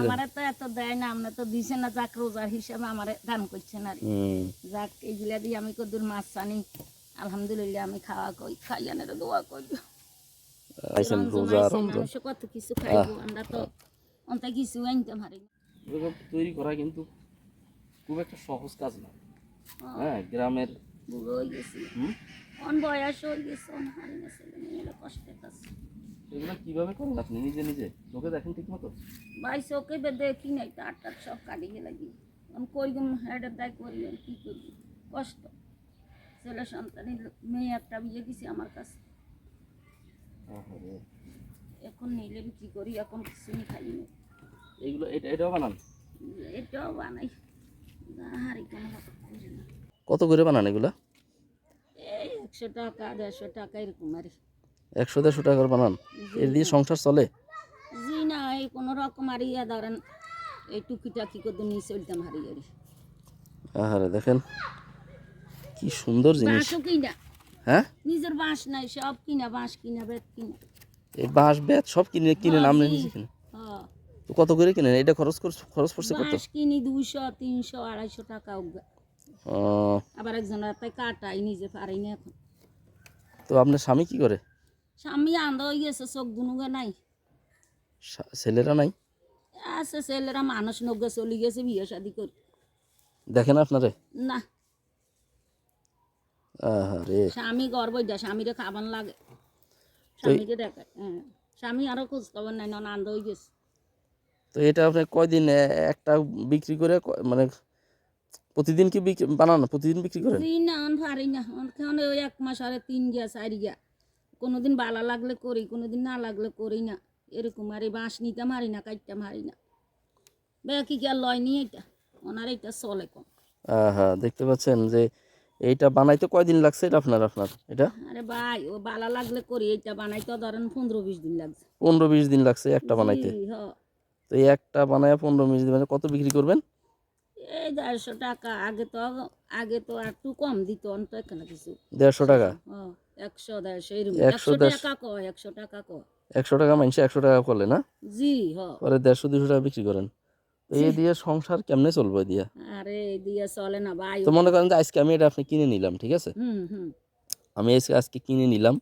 আমারে তো এত দেয় না আমরা তো দিছে না যাক রোজার হিসাবে আমারে দান করছে না যাক এইগুলা দিয়ে আমি কদুর মাছ আনি। আলহামদুলিল্লাহ আমি খাওয়া কই খাইয়ানের দোয়া রমজান মানুষ কত কিছু খাইবো আমরা তো অন্তে কিছু আনতে পারি তৈরি করা কিন্তু খুব একটা সহজ কাজ না। হ্যাঁ গ্রামের বুড়ো হয়ে গেছি। অন বয়স হয়ে গেছে অন এগুলো কীভাবে করেন আপনি নিজে নিজে? চোখে দেখেন ঠিক মতো ভাই চোখে দেখি নাই। তো আট টাট সব কাটি গেলে কি? আমি কই গম হেডের দায় করি কি করবি কষ্ট। ছেলে সন্তানের মেয়ে একটা বিয়ে দিছি আমার কাছে। এখন নিলে বিক্রি করি? এখন কিছু নি খাই না এইগুলো এটা এটাও বানান? এটাও বানাই। হারি কোনো কত করে বানান এগুলা? এই একশো টাকা দেড়শো টাকা এরকম আর একশো দেড়শো টাকার বানান। এর দিয়ে সংসার চলে? জি না এই কোনো রকম আর ইয়া ধরেন এই টুকিটাকি করে নিয়ে চলতাম হারি হারি আহারে দেখেন কি সুন্দর জিনিস। কিনা? হ্যাঁ? নিজের বাঁশ নাই সব কিনা বাঁশ কিনা বেত কিনা। এই বাঁশ বেত সব কিনে কিনে নাম নিজে কিনে? হ্যাঁ। তো কত করে কিনেন? এটা খরচ খরচ পড়ছে কত? কিনি দুইশো তিনশো আড়াইশো টাকা। আবার একজন কাটাই নিজে পারি না এখন। তো আপনার স্বামী কি করে? স্বামী আন্ধ হয়ে গেছে চোখ দুনুগা নাই। ছেলেরা নাই? আছে ছেলেরা মানুষ নগে চলে গেছে বিয়ে শাদি করে। দেখেন আপনারে? না। স্বামী গর্ব দেয় স্বামীরে খাবার লাগে। স্বামীকে দেখায় হ্যাঁ। স্বামী আরও খোঁজ খবর নাই নন আন্ধ হয়ে গেছে। তো এটা আপনি কয়দিন একটা বিক্রি করে মানে প্রতিদিন কি বানান প্রতিদিন বিক্রি করেন? না পারি না। এক মাস আরে তিন গিয়া চার গিয়া। কোনোদিন বালা লাগলে করি কোনোদিন না লাগলে করি না। এরকম আর এই বাঁশ নিতে মারি না কাটতে মারি না। বেকি কি আর লয় নি এটা ওনার এটা চলে কম। হ্যাঁ দেখতে পাচ্ছেন যে এইটা বানাইতে কয়দিন লাগছে এটা আপনার আপনার? এটা? আরে ভাই ও বালা লাগলে করি এটা বানাইতে ধরেন পনেরো বিশ দিন লাগছে। পনেরো বিশ দিন লাগছে একটা বানাইতে। তো এই একটা বানায় পনেরো বিশ দিন মানে কত বিক্রি করবেন? এই দেড়শো টাকা। আগে তো আগে তো একটু কম দিত অন্ত এখানে কিছু। দেড়শো টাকা? হ, একশো টাকা কয়? একশো টাকা কয়? একশো টাকা মানছে একশো টাকা করলে না? জি হ। পরে দেড়শো দুশো টাকা বিক্রি করেন। এই দিয়ে সংসার কেমনে চলবে দিয়ে? আরে দিয়ে চলে না ভাই। তো মনে করেন যে আজকে আমি এটা আপনি কিনে নিলাম ঠিক আছে? আমি আজকে কিনে নিলাম।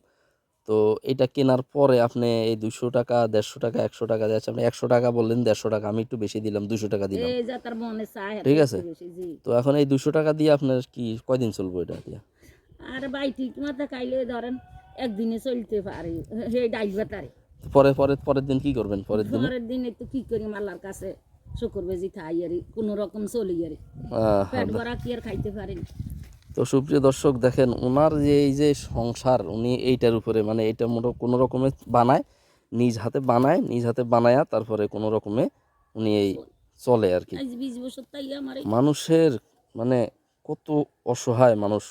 তো এটা কেনার পরে আপনি এই দুশো টাকা দেড়শো টাকা একশো টাকা যাচ্ছে। আপনি একশো টাকা বললেন দেড়শো টাকা। আমি একটু বেশি দিলাম দুশো টাকা দিলাম। ঠিক আছে। তো এখন এই দুশো টাকা দিয়ে আপনার কি কয়দিন চলবো এটা দিয়ে? আর ঠিক মতো খাইলে ধরেন একদিনে চলতে পারে। সেই ডাইল বাতারে পরে পরে পরের দিন কি করবেন? পরের দিন? পরের দিন একটু কি করি মাল্লার কাছে? শুকুর বেজি খাই আরি কোনো রকম চলি আরি। পেট ভরা কি আর খাইতে পারেন তো সুপ্রিয় দর্শক দেখেন ওনার যে এই যে সংসার উনি এইটার উপরে মানে এটা মোটো কোনো রকমে বানায় নিজ হাতে বানায় নিজ হাতে বানায়া তারপরে কোনো রকমে উনি এই চলে আর কি। মানুষের মানে কত অসহায় মানুষ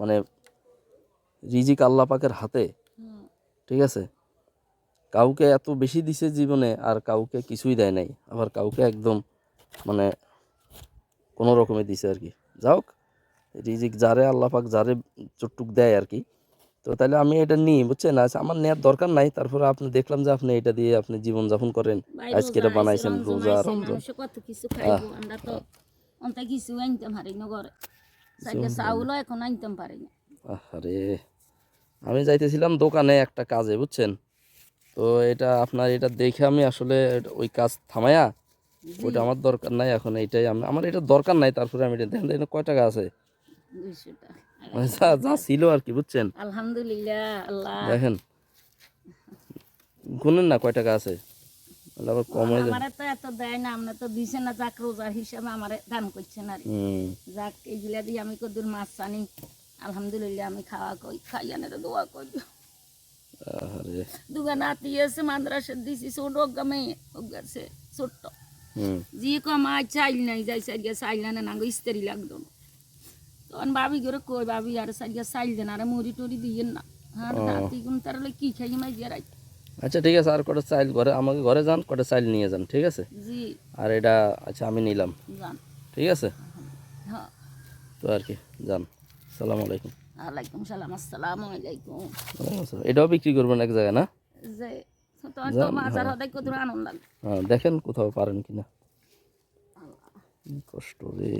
মানে রিজিক আল্লাহ পাকের হাতে ঠিক আছে? কাউকে এত বেশি দিছে জীবনে আর কাউকে কিছুই দেয় নাই। আবার কাউকে একদম মানে কোনো রকমে দিছে আর কি। যাওক রিজিক যারে আল্লাহ পাক যারে চটুক দেয় আর কি। তো তাহলে আমি এটা নিই বুঝছেন? আচ্ছা আমার নেওয়ার দরকার নাই। তারপরে আপনি দেখলাম যে আপনি এটা দিয়ে আপনি জীবন যাপন করেন আজকে এটা বানাইছেন রোজা কত কিছু খাইবো আমরা তো অন্ত কিছু আনতে পারি না ঘরে। সাইডে চাউলও এখন আনতাম পারি না আরে আমি যাইতেছিলাম দোকানে একটা কাজে বুঝছেন? তো এটা আপনার এটা দেখে আমি আসলে ওই কাজ থামায়া ওইটা আমার দরকার নাই এখন এইটাই আমি আমার এটা দরকার নাই তারপরে আমি এটা দেখেন কয় টাকা আছে? যা যা ছিল আর কি বুঝছেন? আলহামদুলিল্লাহ আল্লাহ। দেখেন গুনেন না কয় টাকা আছে? আবার কম যায়। আমারে তো এত দেয় না আমরা তো দিছে না যাক রোজার হিসাবে আমারে দান করছে না যাক এইগুলা দিয়ে আমি কদুর মাছ আনি। আলহামদুলিল্লাহ আমি খাওয়া কই খাইয়ানের দোয়া করি। আরে দুগা নাতি আছে মাদ্রাসা দিছি ছোট গামে ওগাছে ছোট্ট। হুম। যে কমায় চাইল নাই যাই সাইডিয়া চাইল না নাঙ্গ ইস্তারি লাগতো না। তখন ভাবি করে কই ভাবি আর সাইডিয়া চাইল দেন আর মুড়ি টুড়ি দিয়ে না। কোন তার কি খাই মাই দিয়ে রাখ আচ্ছা ঠিক আছে আর কটা চাইল ঘরে আমাকে ঘরে যান কটা চাইল নিয়ে যান ঠিক আছে? আর এটা আচ্ছা আমি নিলাম। ঠিক আছে? হ্যাঁ। তো আর কি যান। সালাম আলাইকুম। আলাইকুম সালাম আসসালামু আলাইকুম। ওয়ালাইকুম এটাও বিক্রি করবেন এক জায়গায় না? হ্যাঁ। হ্যাঁ দেখেন কোথাও পারেন কিনা। কি কষ্ট রে।